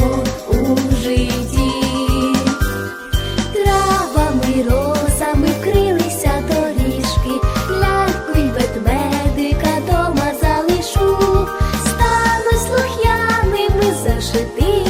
легко у житті, травами, розами вкрилися доріжки, для ведмедика дома залишу, стану слух'яними зашити.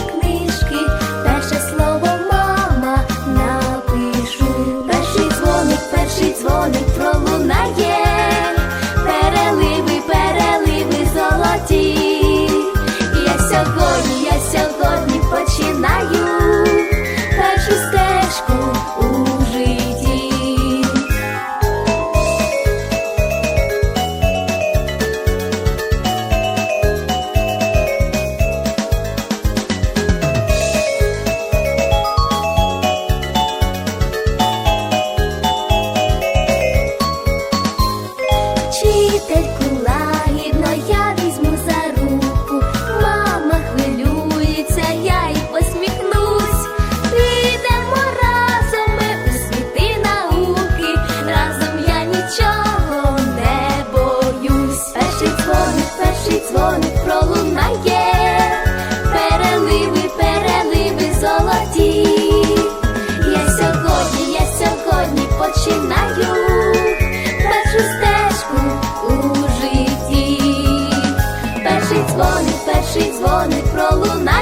Дзвоник, перший дзвоник пролунає.